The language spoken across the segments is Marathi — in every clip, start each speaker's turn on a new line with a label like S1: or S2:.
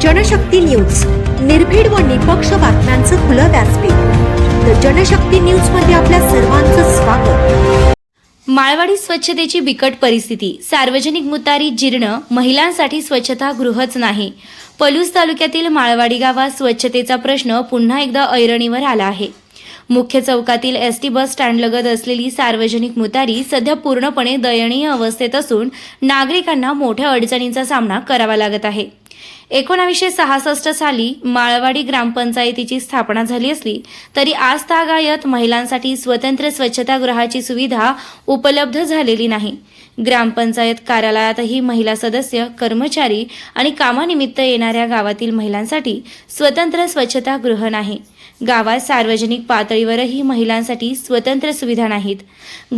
S1: जनशक्ती न्यूज. निर्भीड व निपक्ष बातम्यांचं खुलं व्यासपीठ. द जनशक्ती न्यूजमध्ये आपल्या सर्वांचं स्वागत.
S2: माळवाडी स्वच्छतेची बिकट परिस्थिती. सार्वजनिक मुतारी जीर्ण महिलांसाठी स्वच्छता गृहच नाही. पलूस तालुक्यातील माळवाडी गावात स्वच्छतेचा प्रश्न पुन्हा एकदा ऐरणीवर आला आहे. मुख्य चौकातील एस टी बस स्टँडलगत असलेली सार्वजनिक मुतारी सध्या पूर्णपणे दयनीय अवस्थेत असून नागरिकांना मोठ्या अडचणींचा सामना करावा लागत आहे. एकोणावीसशे सहासष्ट साली माळवाडी ग्रामपंचायतीची स्थापना झाली असली तरी आज तागायत महिलांसाठी स्वतंत्र स्वच्छतागृहाची सुविधा उपलब्ध झालेली नाही. ग्रामपंचायत कार्यालयातही महिला सदस्य कर्मचारी आणि कामानिमित्त येणाऱ्या गावातील महिलांसाठी स्वतंत्र स्वच्छतागृह नाही. गावात सार्वजनिक पातळीवरही महिलांसाठी स्वतंत्र सुविधा नाहीत.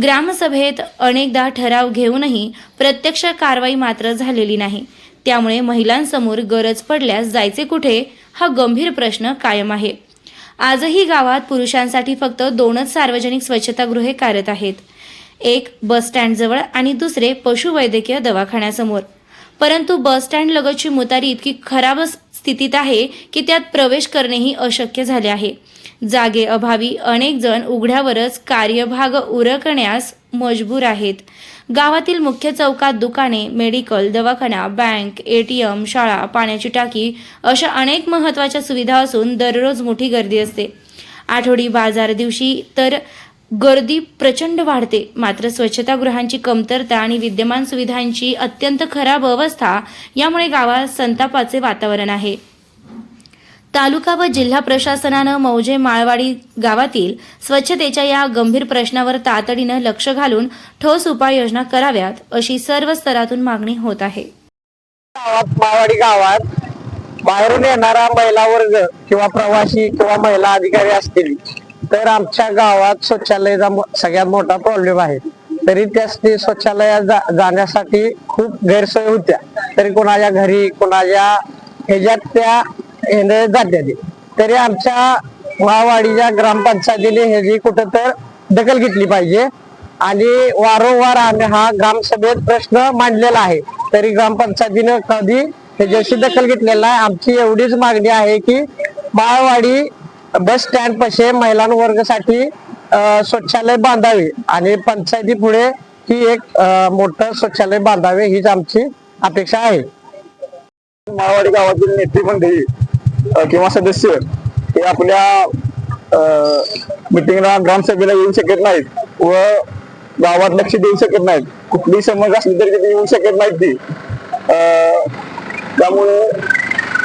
S2: ग्रामसभेत अनेकदा ठराव घेऊनही प्रत्यक्ष कारवाई मात्र झालेली नाही. त्यामुळे महिलांसमोर गरज पडल्यास जायचे कुठे हा गंभीर प्रश्न कायम आहे. आजही गावात पुरुषांसाठी फक्त दोनच सार्वजनिक स्वच्छतागृहे कार्यरत आहेत. एक बसस्टँडजवळ आणि दुसरे पशुवैद्यकीय दवाखान्यासमोर. परंतु बसस्टँड लगतची मुतारी इतकी खराब स्थितीत आहे की त्यात प्रवेश करणेही अशक्य झाले आहे. जागे अभावी अनेक जण उघड्यावरच कार्यभाग उरकण्यास मजबूर आहेत. गावातील मुख्य चौकात दुकाने मेडिकल दवाखाना बँक ए टी एम शाळा पाण्याची टाकी अशा अनेक महत्त्वाच्या सुविधा असून दररोज मोठी गर्दी असते. आठवडी बाजार दिवशी तर गर्दी प्रचंड वाढते. मात्र स्वच्छतागृहांची कमतरता आणि विद्यमान सुविधांची अत्यंत खराब अवस्था यामुळे गावात संतापाचे वातावरण आहे. तालुका व जिल्हा प्रशासनानं मौजे माळवाडी गावातील स्वच्छतेच्या या गंभीर प्रश्नावर तातडीनं लक्ष घालून ठोस उपाययोजना कराव्यात अशी सर्व स्तरातून मागणी होत आहे.
S3: माळवाडी गावात बाहेरून येणारा महिला वर्ग किंवा प्रवासी किंवा महिला अधिकारी असतील तर आमच्या गावात शौचालयाचा सगळ्यात मोठा प्रॉब्लेम आहे. तरी त्या शौचालयात जा- जाण्यासाठी खूप गैरसोय होत्या. तरी कोणाच्या घरी कोणाच्या ह्याच्यात त्या येणे तरी आमच्या महावाडीच्या ग्रामपंचायतीने ह्याची कुठं तर दखल घेतली पाहिजे. आणि वारंवार आम्ही हा ग्रामसभेत प्रश्न मांडलेला आहे. तरी ग्रामपंचायतीनं कधी ह्याच्याशी दखल घेतलेला आहे आमची एवढीच मागणी आहे की माळवाडी बस स्टँड पशे महिलांवर्गासाठी स्वच्छालय बांधावे. आणि पंचायती पुढे ही एक मोठं शौचालय बांधावे हीच आमची अपेक्षा आहे.
S4: माळवाडी गावातील नेते मंडळी किंवा सदस्य हे आपल्या मिटिंगला ग्रामसभेला येऊ शकत नाहीत व गावात लक्ष देऊ शकत नाहीत. कुठली समज असली तरी तिथे येऊ शकत नाहीत ती. त्यामुळे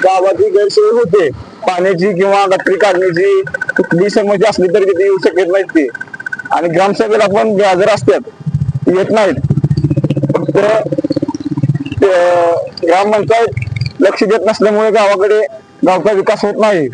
S4: गावात गैरसोय होते. पाण्याची किंवा गटरी काढण्याची कुठली समज असली तरी तिथे येऊ शकत नाहीत ती. आणि ग्रामसभेला पण हजर असतात. येत नाहीत. फक्त ग्रामपंचायत लक्ष देत नसल्यामुळे गावाकडे गावचा विकास होत नाही.